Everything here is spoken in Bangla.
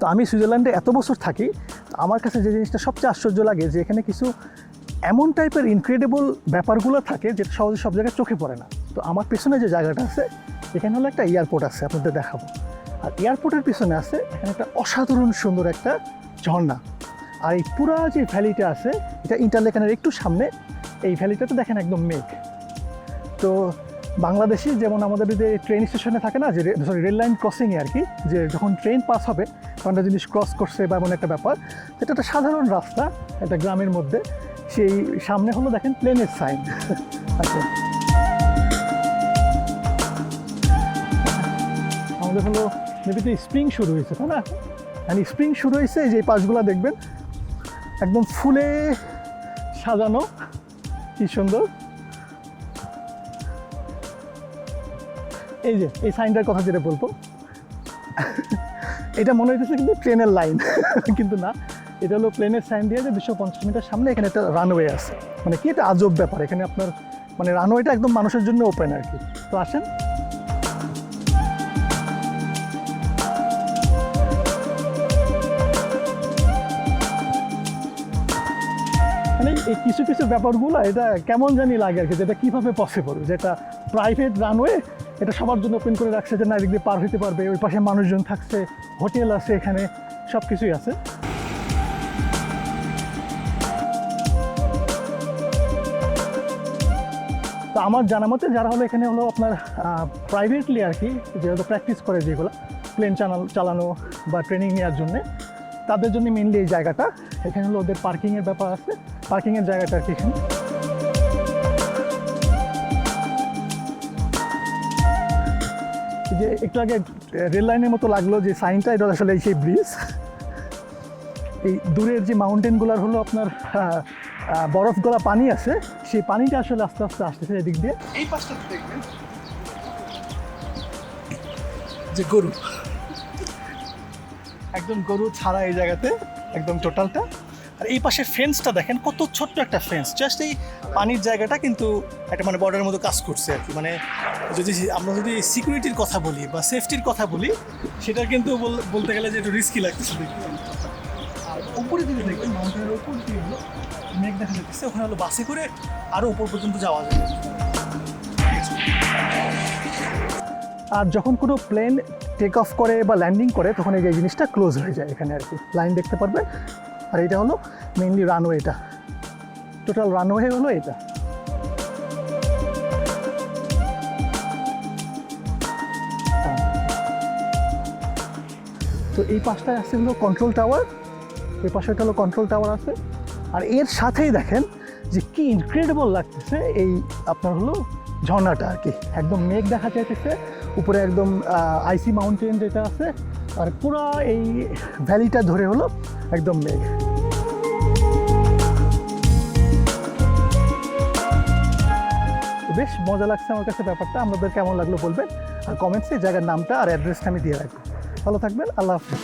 তো আমি সুইজারল্যান্ডে এত বছর থাকি, আমার কাছে যে জিনিসটা সবচেয়ে আশ্চর্য লাগে যে এখানে কিছু এমন টাইপের ইনক্রেডিবল ব্যাপারগুলো থাকে যেটা সহজে সব জায়গায় চোখে পড়ে না। তো আমার পেছনে যে জায়গাটা আছে, এখানে হলো একটা এয়ারপোর্ট আছে, আপনাদের দেখাবো। আর এয়ারপোর্টের পিছনে আছে এখানে একটা অসাধারণ সুন্দর একটা ঝর্ণা। আর এই পুরা যে ভ্যালিটা আছে, এটা ইন্টারলেকানের একটু সামনে, এই ভ্যালিটাতে দেখেন একদম মেঘ। তো বাংলাদেশে যেমন আমাদের যে ট্রেন স্টেশনে থাকে না, যে সরি রেল লাইন ক্রসিংয়ে আর কি, যে যখন ট্রেন পাস হবে, তখন একটা জিনিস ক্রস করছে বা এমন একটা ব্যাপার, সেটা একটা সাধারণ রাস্তা, একটা গ্রামের মধ্যে। সেই সামনে হলো দেখেন প্লেনের সাইন আচ্ছা। আমাদের হলো নদীতে স্প্রিং শুরু হয়েছে, তাই না? মানে স্প্রিং শুরু হয়েছে যে পাশগুলো দেখবেন, একদম ফুলে সাজানো, কি সুন্দর। এই যে, এই সাইনটার কথা যেটা বলব এটা মনে হইতেছে কিন্তু ট্রেনের লাইন, কিন্তু না। এটা হলো প্লেনের সাইন দিয়ে যে দুশো পঞ্চাশ মিটার সামনে এখানে একটা রানওয়ে আছে। মানে কি এটা আজব ব্যাপার, এখানে আপনার মানে রানওয়েটা একদম মানুষের জন্য ওপেন আর কি। তো আসেন এই কিছু কিছু ব্যাপারগুলো, এটা কেমন জানি লাগে আর কি যেটা কীভাবে পসিবল যেটা প্রাইভেট রানওয়ে এটা সবার জন্য ওপেন করে রাখছে, যে না, এদিক দিয়ে পার হতে পারবে, ওই পাশে মানুষজন থাকছে হোটেল আছে এখানে সব কিছুই আছে। তো আমার জানা মতে যারা হলো এখানে হলো আপনার প্রাইভেটলি আর কি, যেহেতু প্র্যাকটিস করে যেগুলো প্লেন চালানো বা ট্রেনিং নেওয়ার জন্যে তাদের জন্য মেনলি এই জায়গাটা। এখানে হলো ওদের পার্কিংয়ের ব্যাপার আছে। পার্কিংয়ের জায়গাটা আর কি এখানে। যে একটু আগে রেল লাইনের মতো লাগল যে সাইনটা এটা আসলে সেই ব্রিজ এই দূরের যে মাউন্টেনগুলোর হলো আপনার বরফ গলা পানি আছে, সেই পানিটা আসলে আস্তে আস্তে আসতেছে এদিক দিয়ে। এই পাশটাতে দেখবেন যে গরু। একদম গরু ছাড়া এই জায়গাতে, একদম টোটালটা আর এই পাশে ফেন্সটা দেখেন, কত ছোট্ট একটা ফেন্স জাস্ট এই পানির জায়গাটা কিন্তু একটা মানে বর্ডারের মতো কাজ করছে আর কি। মানে যদি আমরা যদি সিকিউরিটির কথা বলি বা সেফটির কথা বলি, সেটা কিন্তু বল- বলতে গেলে যে একটু রিস্কি লাগতেছে আর উপরে দিকে দেখবেন মাউন্টেনের উপর দিয়ে হলো মেঘ দেখা যাচ্ছে। ওখানে হলো বাসে করে আরও উপর পর্যন্ত যাওয়া যায়। আর যখন কোনো প্লেন টেক অফ করে বা ল্যান্ডিং করে, তখন এই যে জিনিসটা ক্লোজ হয়ে যায় এখানে আর কি। লাইন দেখতে পারবে? আর এটা হলো মেইনলি রানওয়েটা টোটাল রানওয়ে হলো এটা। তো এই পাশটায় আছে হলো কন্ট্রোল টাওয়ার এই পাশে হলো কন্ট্রোল টাওয়ার আছে। আর এর সাথেই দেখেন যে কি ইনক্রেডিবল লাগতেছে এই আপনার হলো ঝর্ণাটা আর কি। একদম মেঘ দেখা যাইতেছে, উপরে একদম আইসি মাউন্টেন যেটা আছে, আর পুরো এই ভ্যালিটা ধরে হলো একদম মেঘ। বেশ মজা লাগছে আমার কাছে ব্যাপারটা, আপনাদের কেমন লাগল বলবেন, আর কমেন্টসে জায়গার নামটা আর অ্যাড্রেসটা আমি দিয়ে রাখব। ভালো থাকবেন, আল্লাহ হাফিজ।